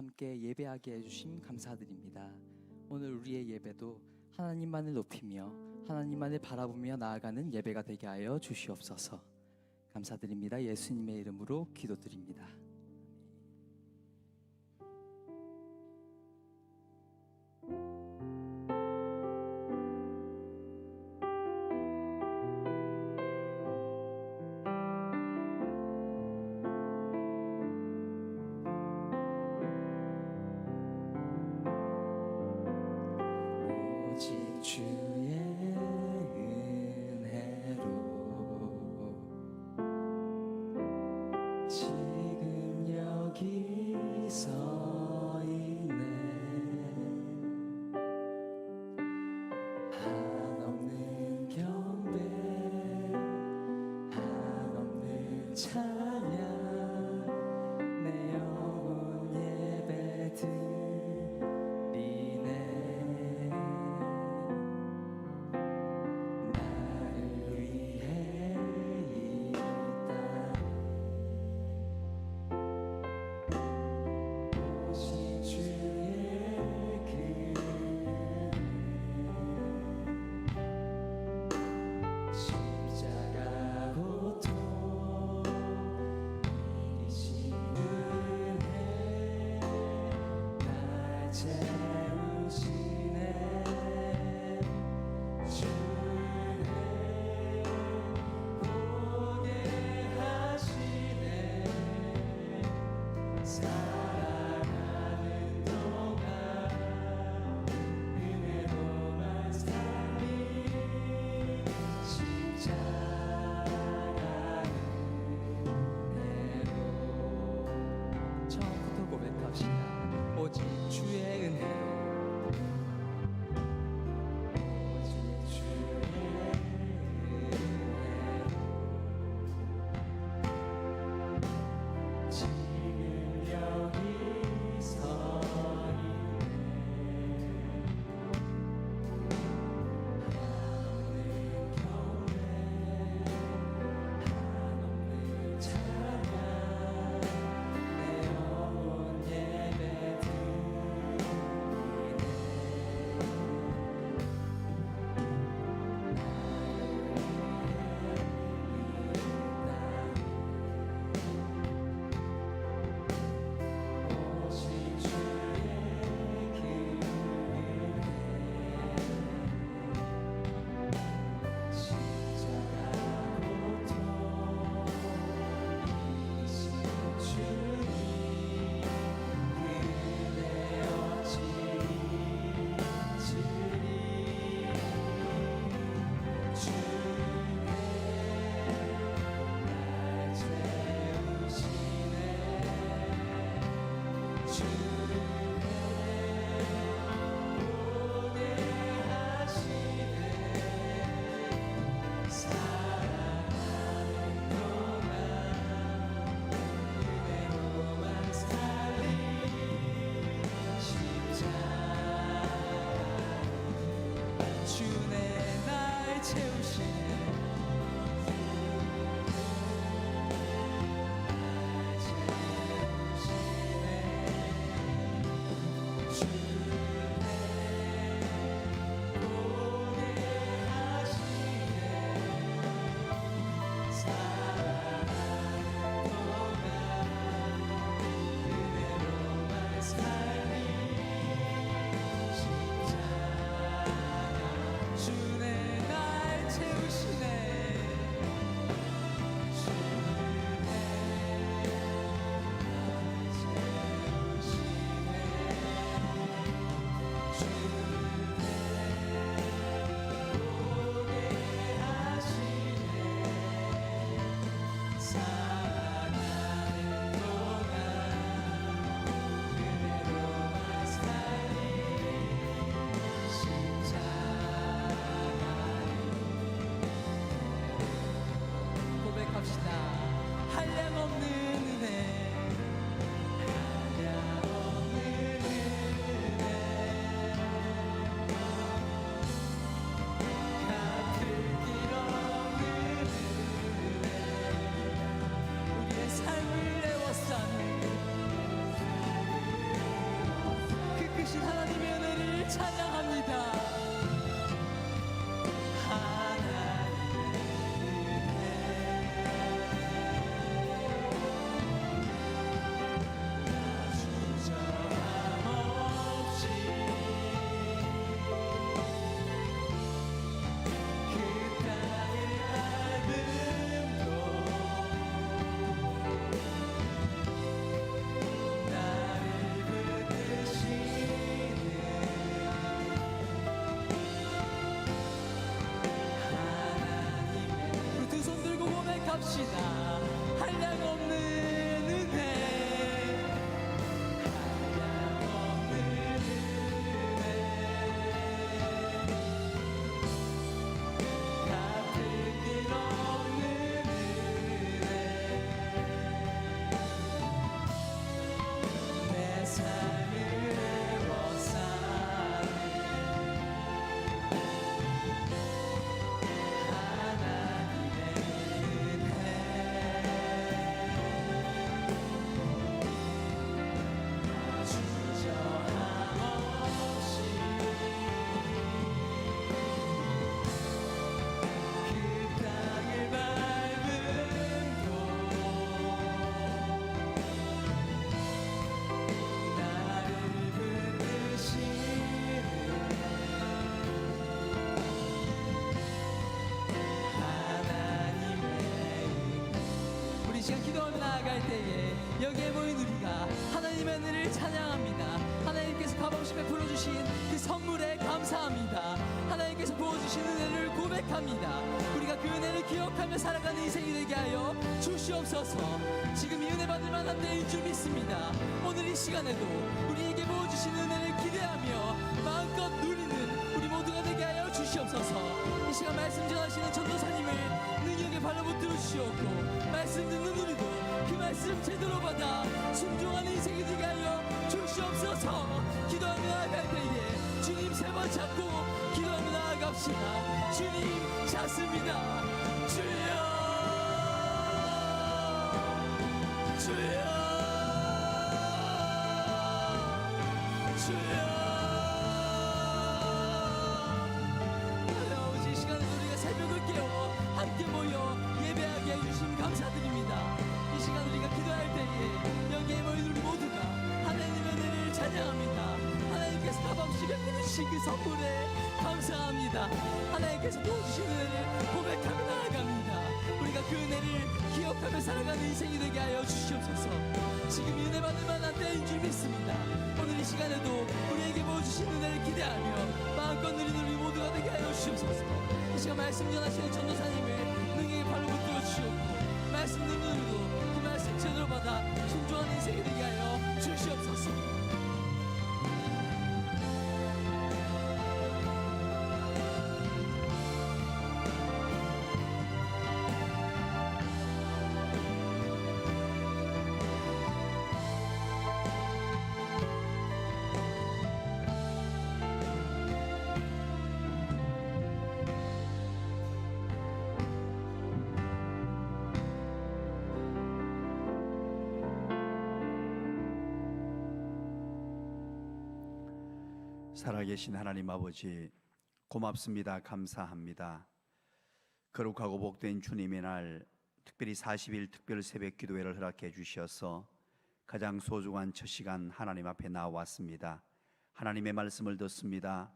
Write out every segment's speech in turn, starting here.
함께 예배하게 해주심 감사드립니다. 오늘 우리의 예배도 하나님만을 높이며 하나님만을 바라보며 나아가는 예배가 되게 하여 주시옵소서. 감사드립니다. 예수님의 이름으로 기도드립니다. pretend 고백합니다. 우리가 그 은혜를 기억하며 살아가는 인생이 되게 하여 주시옵소서. 지금 이 은혜 받을 만한 때인 줄 믿습니다. 오늘 이 시간에도 우리에게 부어주신 은혜를 기대하며 마음껏 누리는 우리 모두가 되게 하여 주시옵소서. 이 시간 말씀 전하시는 전도사님을 능력의 발로 붙들어 주시옵고 말씀 듣는 우리도 그 말씀 제대로 받아 순종하는 인생이 되게 하여 주시옵소서. 기도하며 나아갈 때에 주님 세번 찾고 기도하며 시다 주님 찾습니다 주여 주여 주여 아버지 이 시간에 우리가 새벽을 깨워 함께 모여 예배하게 해주심 감사드립니다 이 시간 우리가 기도할 때에 여기에 모인 모두가 하나님의 은혜를 찬양합니다 하나님께서 값없이 베푸신 그 선물에 감사합니다. 하나님께서 은혜를 고백하며 나아갑니다. 우리가 그 은혜를 기억하며 살아가는 인생이 되게 하여 주시옵소서. 지금 이 은혜 받을 만한 때인 줄 믿습니다. 오늘 이 시간에도 우리에게 보여주신 은혜를 기대하며 마음껏 누리는 우리 모두가 되게 하여 주시옵소서. 이 시간 말씀 전하시는 전도사님을 능력의 발로 붙들어 주시옵고 말씀 우리도 그 말씀 제대로 받아 순종하는 인생이 되게 하여 주시옵소서 살아계신 하나님 아버지 고맙습니다. 감사합니다. 거룩하고 복된 주님의 날 특별히 40일 특별 새벽 기도회를 허락해 주셔서 가장 소중한 첫 시간 하나님 앞에 나왔습니다. 하나님의 말씀을 듣습니다.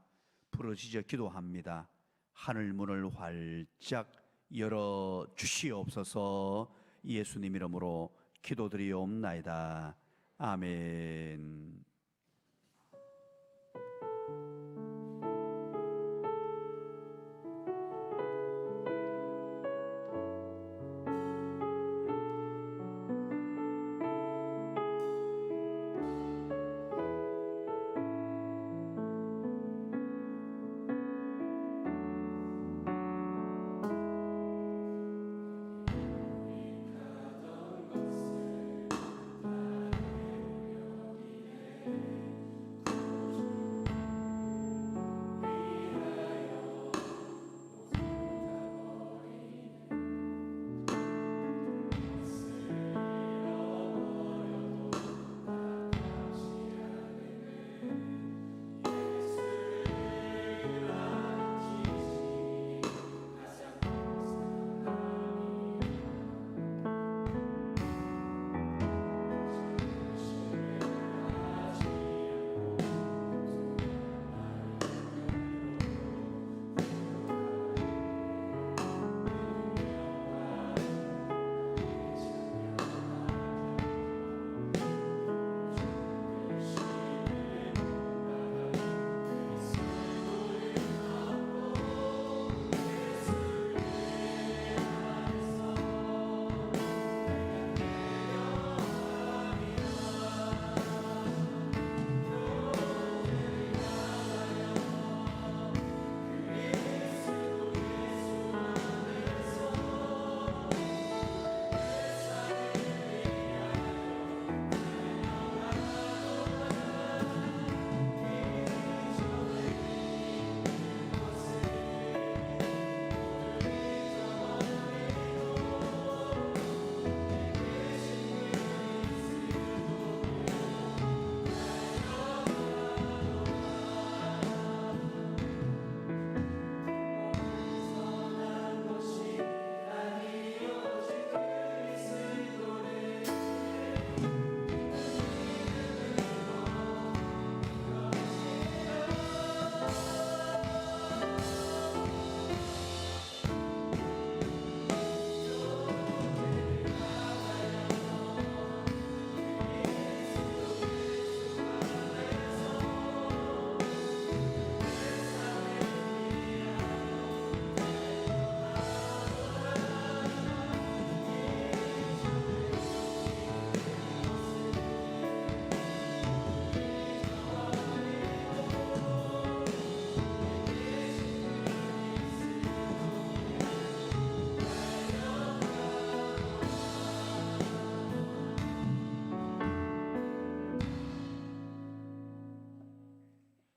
부르짖어 기도합니다. 하늘 문을 활짝 열어 주시옵소서 예수님 이름으로 기도드리옵나이다. 아멘. あ。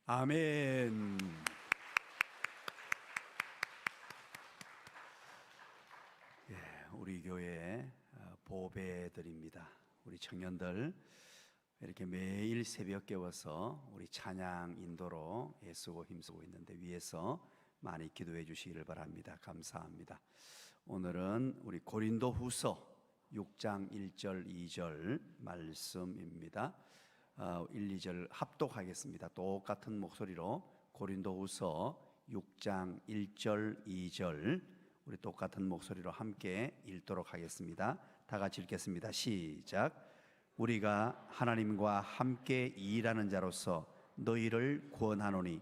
아멘. 예, 우리 교회 어, 보배들입니다. 우리 청년들 이렇게 매일 새벽 깨워서 우리 찬양 인도로 애쓰고 힘쓰고 있는데 위에서 많이 기도해 주시기를 바랍니다. 감사합니다. 오늘은 우리 고린도 후서 6장 1절 2절 말씀입니다. 어, 1, 2절 합독하겠습니다. 똑같은 목소리로 고린도 후서 6장 1절 2절 우리 똑같은 목소리로 함께 읽도록 하겠습니다. 다 같이 읽겠습니다. 시작. 우리가 하나님과 함께 일하는 자로서 너희를 구원하노니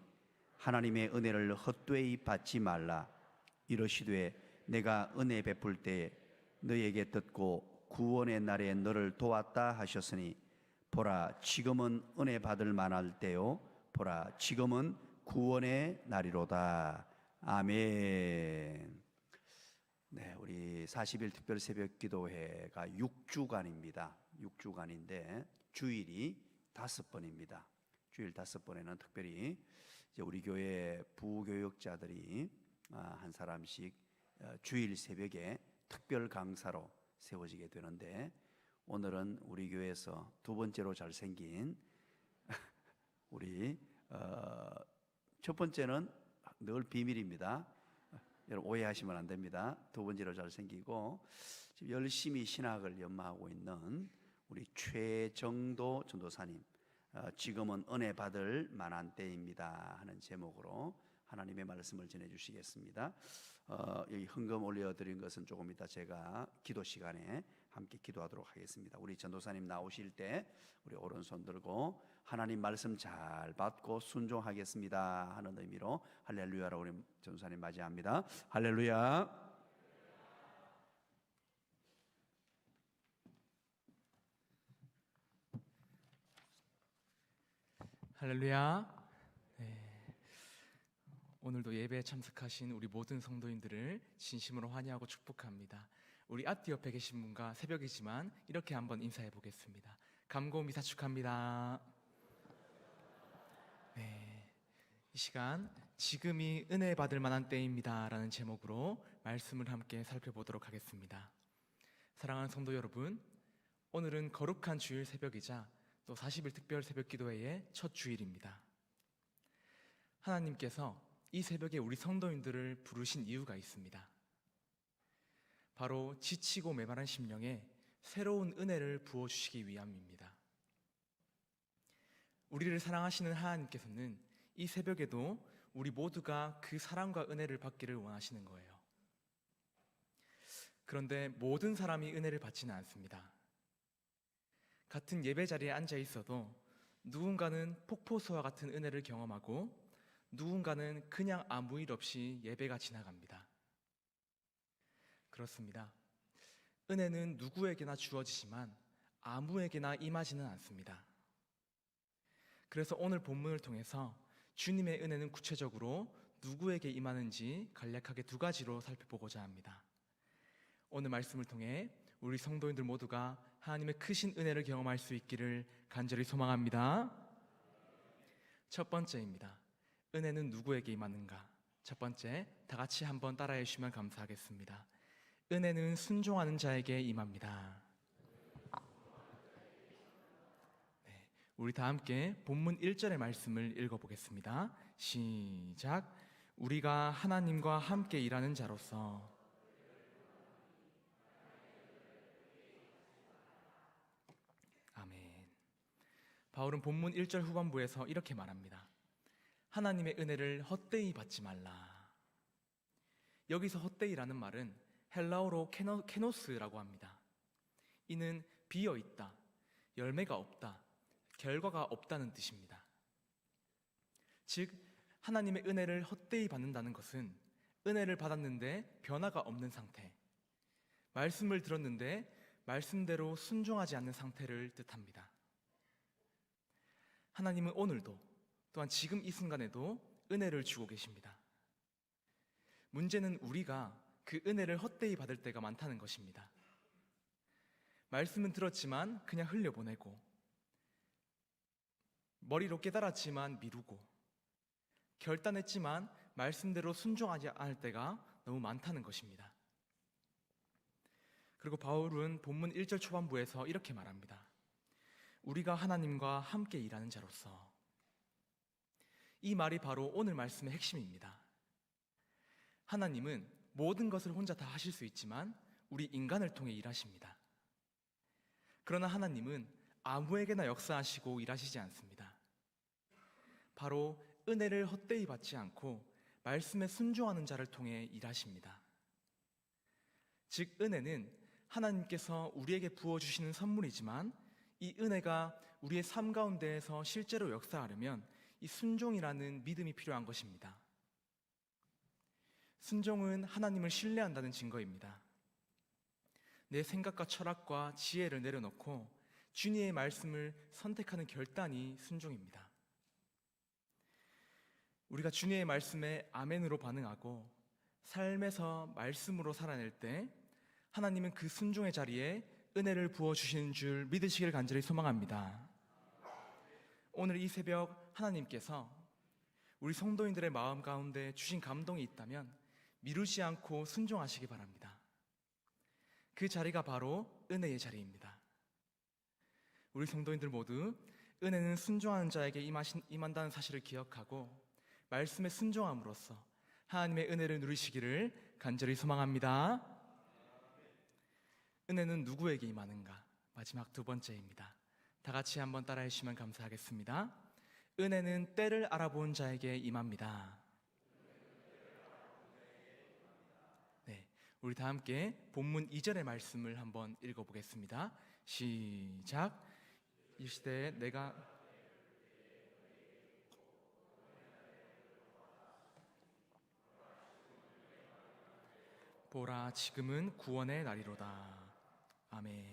하나님의 은혜를 헛되이 받지 말라. 이러시되 내가 은혜 베풀 때에 너희에게 듣고 구원의 날에 너를 도왔다 하셨으니 보라 지금은 은혜 받을 만할 때요 보라 지금은 구원의 날이로다. 아멘. 네, 우리 40일 특별 새벽 기도회가 6주간입니다. 6주간인데 주일이 다섯 번입니다. 주일 다섯 번에는 특별히 우리 교회 부교육자들이 아, 한 사람씩 어, 주일 새벽에 특별 강사로 세워지게 되는데 오늘은 우리 교회에서 두 번째로 잘생긴 우리 어, 첫 번째는 늘 비밀입니다. 여러분 오해하시면 안 됩니다. 두 번째로 잘생기고 지금 열심히 신학을 연마하고 있는 우리 최정도 전도사님 어, 지금은 은혜 받을 만한 때입니다 하는 제목으로 하나님의 말씀을 전해 주시겠습니다. 어, 여기 헌금 올려드린 것은 조금 이따 제가 기도 시간에 함께 기도하도록 하겠습니다. 우리 전도사님 나오실 때 우리 오른손 들고 하나님 말씀 잘 받고 순종하겠습니다 하는 의미로 할렐루야로 우리 전도사님 맞이합니다. 할렐루야. 할렐루야. 네. 오늘도 예배에 참석하신 우리 모든 성도인들을 진심으로 환영하고 축복합니다. 우리 앞뒤 옆에 계신 분과 새벽이지만 이렇게 한번 인사해 보겠습니다. 감고 미사 축하합니다. 네. 이 시간 지금이 은혜 받을 만한 때입니다라는 제목으로 말씀을 함께 살펴보도록 하겠습니다. 사랑하는 성도 여러분, 오늘은 거룩한 주일 새벽이자 또 40일 특별 새벽 기도회의 첫 주일입니다. 하나님께서 이 새벽에 우리 성도인들을 부르신 이유가 있습니다. 바로 지치고 메마른 심령에 새로운 은혜를 부어 주시기 위함입니다. 우리를 사랑하시는 하나님께서는 이 새벽에도 우리 모두가 그 사랑과 은혜를 받기를 원하시는 거예요. 그런데 모든 사람이 은혜를 받지는 않습니다. 같은 예배 자리에 앉아 있어도 누군가는 폭포수와 같은 은혜를 경험하고 누군가는 그냥 아무 일 없이 예배가 지나갑니다. 그렇습니다. 은혜는 누구에게나 주어지지만 아무에게나 임하지는 않습니다. 그래서 오늘 본문을 통해서 주님의 은혜는 구체적으로 누구에게 임하는지 간략하게 두 가지로 살펴보고자 합니다. 오늘 말씀을 통해 우리 성도인들 모두가 하나님의 크신 은혜를 경험할 수 있기를 간절히 소망합니다. 첫 번째입니다. 은혜는 누구에게 임하는가? 첫 번째, 다 같이 한번 따라해 주시면 감사하겠습니다. 은혜는 순종하는 자에게 임합니다. 네, 우리 다 함께 본문 1절의 말씀을 읽어보겠습니다. 시작. 우리가 하나님과 함께 일하는 자로서 아멘. 바울은 본문 1절 후반부에서 이렇게 말합니다. 하나님의 은혜를 헛되이 받지 말라. 여기서 헛되이라는 말은 헬라어로 케노, 케노 스라고 합니다. 이는 비어 있다, 열매가 없다, 결과가 없다는 뜻입니다. 즉, 하나님의 은혜를 헛되이 받는다는 것은 은혜를 받았는데 변화가 없는 상태, 말씀을 들었는데 말씀대로 순종하지 않는 상태를 뜻합니다. 하나님은 오늘도 또한 지금 이 순간에도 은혜를 주고 계십니다. 문제는 우리가 그 은혜를 헛되이 받을 때가 많다는 것입니다. 말씀은 들었지만 그냥 흘려보내고 머리로 깨달았지만 미루고 결단했지만 말씀대로 순종하지 않을 때가 너무 많다는 것입니다. 그리고 바울은 본문 1절 초반부에서 이렇게 말합니다. 우리가 하나님과 함께 일하는 자로서 이 말이 바로 오늘 말씀의 핵심입니다. 하나님은 모든 것을 혼자 다 하실 수 있지만 우리 인간을 통해 일하십니다. 그러나 하나님은 아무에게나 역사하시고 일하시지 않습니다. 바로 은혜를 헛되이 받지 않고 말씀에 순종하는 자를 통해 일하십니다. 즉 은혜는 하나님께서 우리에게 부어 주시는 선물이지만 이 은혜가 우리의 삶 가운데에서 실제로 역사하려면 이 순종이라는 믿음이 필요한 것입니다. 순종은 하나님을 신뢰한다는 증거입니다. 내 생각과 철학과 지혜를 내려놓고 주님의 말씀을 선택하는 결단이 순종입니다. 우리가 주님의 말씀에 아멘으로 반응하고 삶에서 말씀으로 살아낼 때 하나님은 그 순종의 자리에 은혜를 부어 주시는 줄 믿으시길 간절히 소망합니다. 오늘 이 새벽 하나님께서 우리 성도인들의 마음 가운데 주신 감동이 있다면 미루지 않고 순종하시기 바랍니다. 그 자리가 바로 은혜의 자리입니다. 우리 성도인들 모두 은혜는 순종하는 자에게 임하신, 임한다는 사실을 기억하고 말씀에 순종함으로써 하나님의 은혜를 누리시기를 간절히 소망합니다. 은혜는 누구에게 임하는가? 마지막 두 번째입니다. 다 같이 한번 따라해 주시면 감사하겠습니다. 은혜는 때를 알아본 자에게 임합니다. 네, 우리 다 함께 본문 2절의 말씀을 한번 읽어보겠습니다. 시작. 이 시대에 내가 보라 지금은 구원의 날이로다. 아멘.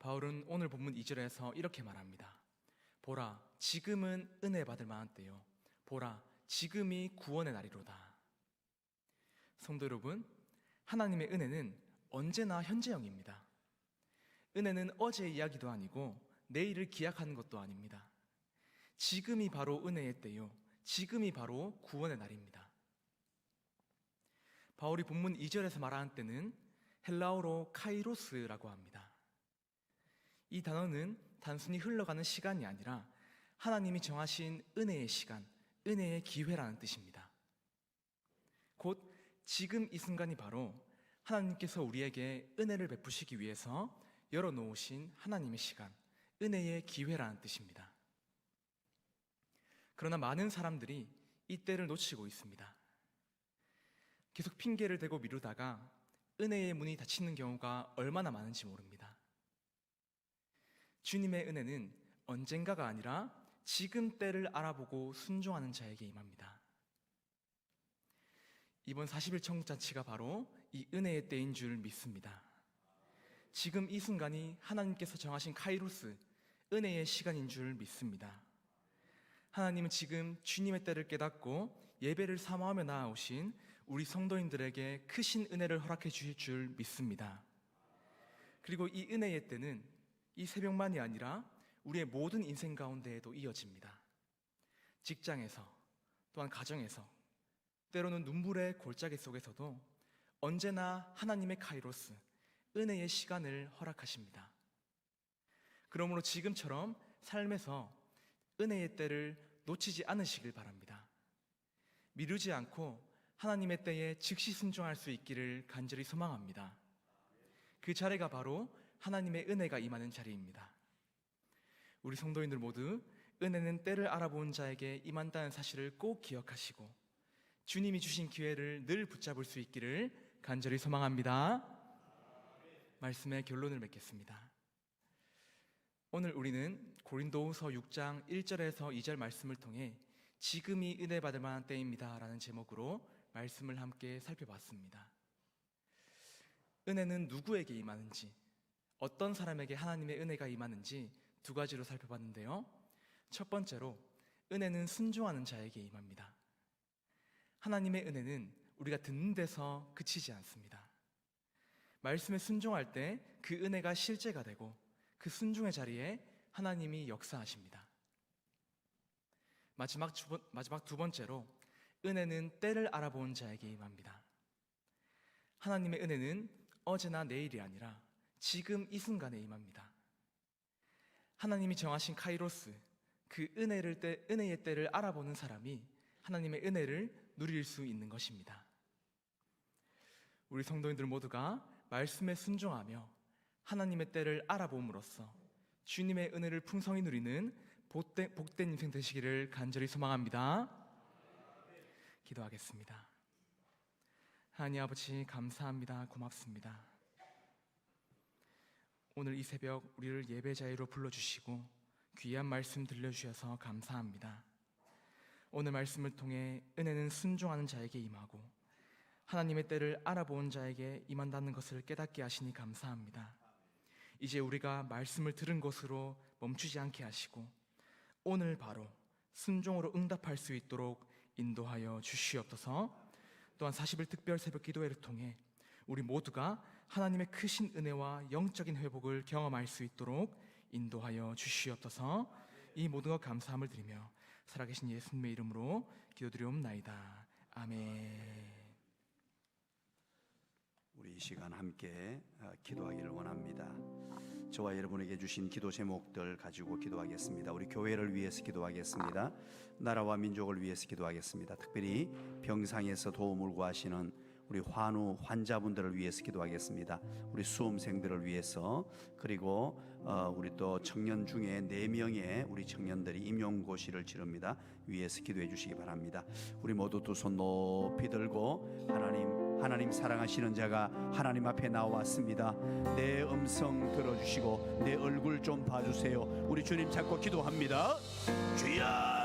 바울은 오늘 본문 2절에서 이렇게 말합니다. 보라 지금은 은혜 받을 만한 때요. 보라 지금이 구원의 날이로다. 성도 여러분, 하나님의 은혜는 언제나 현재형입니다. 은혜는 어제의 이야기도 아니고 내일을 기약하는 것도 아닙니다. 지금이 바로 은혜의 때요. 지금이 바로 구원의 날입니다. 바울이 본문 2절에서 말하는 때는 헬라어로 카이로스라고 합니다. 이 단어는 단순히 흘러가는 시간이 아니라 하나님이 정하신 은혜의 시간, 은혜의 기회라는 뜻입니다. 곧 지금 이 순간이 바로 하나님께서 우리에게 은혜를 베푸시기 위해서 열어놓으신 하나님의 시간, 은혜의 기회라는 뜻입니다. 그러나 많은 사람들이 이 때를 놓치고 있습니다. 계속 핑계를 대고 미루다가 은혜의 문이 닫히는 경우가 얼마나 많은지 모릅니다. 주님의 은혜는 언젠가가 아니라 지금 때를 알아보고 순종하는 자에게 임합니다. 이번 40일 천국잔치가 바로 이 은혜의 때인 줄 믿습니다. 지금 이 순간이 하나님께서 정하신 카이로스, 은혜의 시간인 줄 믿습니다. 하나님은 지금 주님의 때를 깨닫고 예배를 사모하며 나아오신 우리 성도인들에게 크신 은혜를 허락해 주실 줄 믿습니다. 그리고 이 은혜의 때는 이 새벽만이 아니라 우리의 모든 인생 가운데에도 이어집니다. 직장에서 또한 가정에서 때로는 눈물의 골짜기 속에서도 언제나 하나님의 카이로스 은혜의 시간을 허락하십니다. 그러므로 지금처럼 삶에서 은혜의 때를 놓치지 않으시길 바랍니다. 미루지 않고 하나님의 때에 즉시 순종할 수 있기를 간절히 소망합니다. 그 자리가 바로 하나님의 은혜가 임하는 자리입니다. 우리 성도인들 모두 은혜는 때를 알아본 자에게 임한다는 사실을 꼭 기억하시고 주님이 주신 기회를 늘 붙잡을 수 있기를 간절히 소망합니다. 말씀의 결론을 맺겠습니다. 오늘 우리는 고린도후서 6장 1절에서 2절 말씀을 통해 지금이 은혜 받을 만한 때입니다라는 제목으로 말씀을 함께 살펴봤습니다. 은혜는 누구에게 임하는지, 어떤 사람에게 하나님의 은혜가 임하는지 두 가지로 살펴봤는데요. 첫 번째로 은혜는 순종하는 자에게 임합니다. 하나님의 은혜는 우리가 듣는 데서 그치지 않습니다. 말씀에 순종할 때 그 은혜가 실제가 되고 그 순종의 자리에 하나님이 역사하십니다. 마지막 두, 번, 마지막 두 번째로 은혜는 때를 알아본 자에게 임합니다. 하나님의 은혜는 어제나 내일이 아니라 지금 이 순간에 임합니다. 하나님이 정하신 카이로스 그 은혜를 때 은혜의 때를 알아보는 사람이 하나님의 은혜를 누릴 수 있는 것입니다. 우리 성도인들 모두가 말씀에 순종하며 하나님의 때를 알아봄으로써 주님의 은혜를 풍성히 누리는 복된, 복된 인생 되시기를 간절히 소망합니다. 기도하겠습니다. 하나님 아버지 감사합니다. 고맙습니다. 오늘 이 새벽 우리를 예배 자리로 불러주시고 귀한 말씀 들려주셔서 감사합니다. 오늘 말씀을 통해 은혜는 순종하는 자에게 임하고 하나님의 때를 알아본 자에게 임한다는 것을 깨닫게 하시니 감사합니다. 이제 우리가 말씀을 들은 것으로 멈추지 않게 하시고 오늘 바로 순종으로 응답할 수 있도록 인도하여 주시옵소서. 또한 40일 특별 새벽 기도회를 통해 우리 모두가 하나님의 크신 은혜와 영적인 회복을 경험할 수 있도록 인도하여 주시옵소서. 이 모든 것 감사함을 드리며 살아계신 예수님의 이름으로 기도드리옵나이다. 아멘. 우리 이 시간 함께 어, 기도하기를 원합니다. 저와 여러분에게 주신 기도 제목들 가지고 기도하겠습니다. 우리 교회를 위해서 기도하겠습니다. 나라와 민족을 위해서 기도하겠습니다. 특별히 병상에서 도움을 구하시는 우리 환우 환자분들을 위해서 기도하겠습니다. 우리 수험생들을 위해서 그리고 어, 우리 또 청년 중에 네 명의 우리 청년들이 임용고시를 치릅니다. 위해서 기도해 주시기 바랍니다. 우리 모두 두 손 높이 들고 하나님 하나님 사랑하시는 자가 하나님 앞에 나왔습니다. 내 음성 들어주시고 내 얼굴 좀 봐주세요. 우리 주님 찾고 기도합니다. 주여!